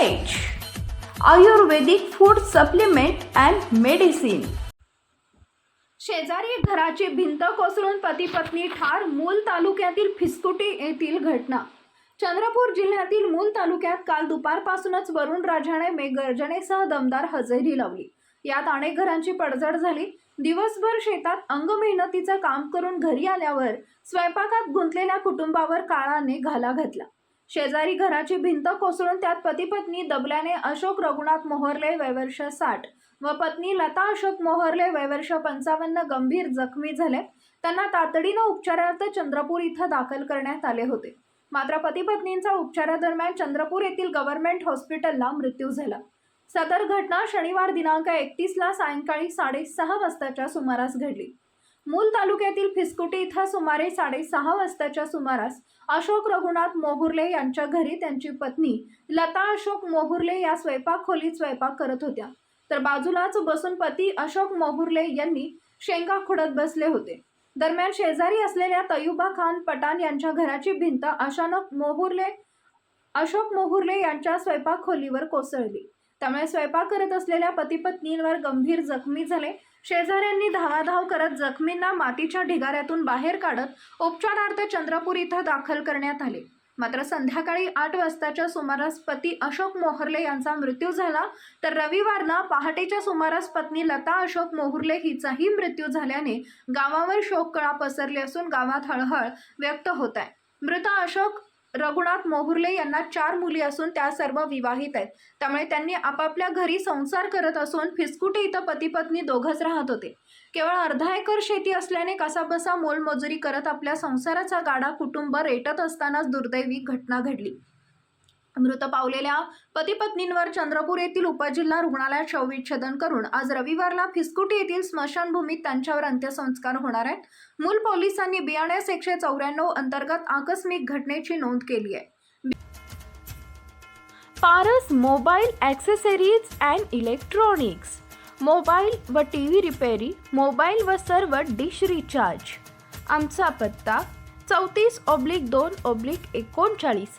Ayurvedic food supplement and medicine शेजारी घराची भिंत कोसळून पती पत्नी ठार मूल तालुक्यातील फिस्कुटी येथील घटना. चंद्रपूर जिल्ह्यातील मूल तालुक्यात काल दुपारपासूनच वरुण राजाने मेघगर्जनेसह दमदार हजेरी लावली. यात अनेक घरांची पडझड झाली. दिवसभर शेतात अंग मेहनतीचं काम करून घरी आल्यावर स्वयंपाकात गुंतलेल्या कुटुंबावर काळाने घाला घातला. शेजारी घराची भिंत कोसळून त्यात पती पत्नी दबल्याने अशोक रघुनाथ मोहरले वयवर्ष साठ व पत्नी लता अशोक मोहरले वयवर्ष पंचावन्न गंभीर जखमी झाले. त्यांना तातडीनं उपचारार्थ चंद्रपूर इथं दाखल करण्यात आले होते. मात्र पती पत्नींचा उपचारादरम्यान चंद्रपूर येथील गव्हर्नमेंट हॉस्पिटलला मृत्यू झाला. सदर घटना शनिवार दिनांक एकतीसला सायंकाळी साडेसहा वाजताच्या सुमारास घडली. मूल तालुक्यातील फिसकुटी इथं सुमारे साडेसहा वाजताच्या सुमारास अशोक रघुनाथ मोहुर्ले यांच्या घरी त्यांची पत्नी लता अशोक मोहुर्ले या स्वयंपाक खोलीत स्वयंपाक करत होत्या. तर बाजूलाच बसून पती अशोक मोहुर्ले यांनी शेंगा खुडत बसले होते. दरम्यान शेजारी असलेल्या तयुबा खान पठाण यांच्या घराची भिंत अचानक मोहुर्ले अशोक मोहुर्ले यांच्या स्वयंपाक खोलीवर कोसळली. त्यामुळे स्वयंपाक करत असलेल्या पती पत्नींवर गंभीर जखमी झाले. शेजाऱ्यांनी धावाधाव करत जखमींना मातीच्या ढिगाऱ्यातून बाहेर काढत उपचारार्थ चंद्रपूर इथं दाखल करण्यात आले. मात्र संध्याकाळी आठ वाजताच्या सुमारास पती अशोक मोहरले यांचा मृत्यू झाला. तर रविवारना पहाटेच्या सुमारास पत्नी लता अशोक मोहुर्ले हिचाही मृत्यू झाल्याने गावावर शोककळा पसरली असून गावात हळहळ व्यक्त होत आहे. मृत अशोक रघुनाथ मोहुर्ले यांना चार मुली असून त्या सर्व विवाहित आहेत. त्यामुळे त्यांनी आपापल्या घरी संसार करत असून फिसकुटे इथं पती पत्नी दोघंच राहत होते. केवळ अर्धा एकर शेती असल्याने कसाबसा मोलमजुरी करत आपल्या संसाराचा गाडा कुटुंब रेटत असतानाच दुर्दैवी घटना घडली. मृत पावलेल्या पती पत्नींवर चंद्रपूर येथील उपजिल्हा रुग्णालयात शवविच्छेदन करून आज रविवारला फिस्कुटी येथील स्मशानभूमीत त्यांच्यावर अंत्यसंस्कार होणार आहेत. मूल पोलिसांनी बियाण्यास एकशे चौऱ्याण्णव अंतर्गत आकस्मिक घटनेची नोंद केली आहे. Paras mobile accessories and electronics. Mobile व टी व्ही रिपेरी मोबाईल व सर्व डिश रिचार्ज. आमचा पत्ता चौतीस ऑब्लिक दोन ऑब्लिक एकोणचाळीस.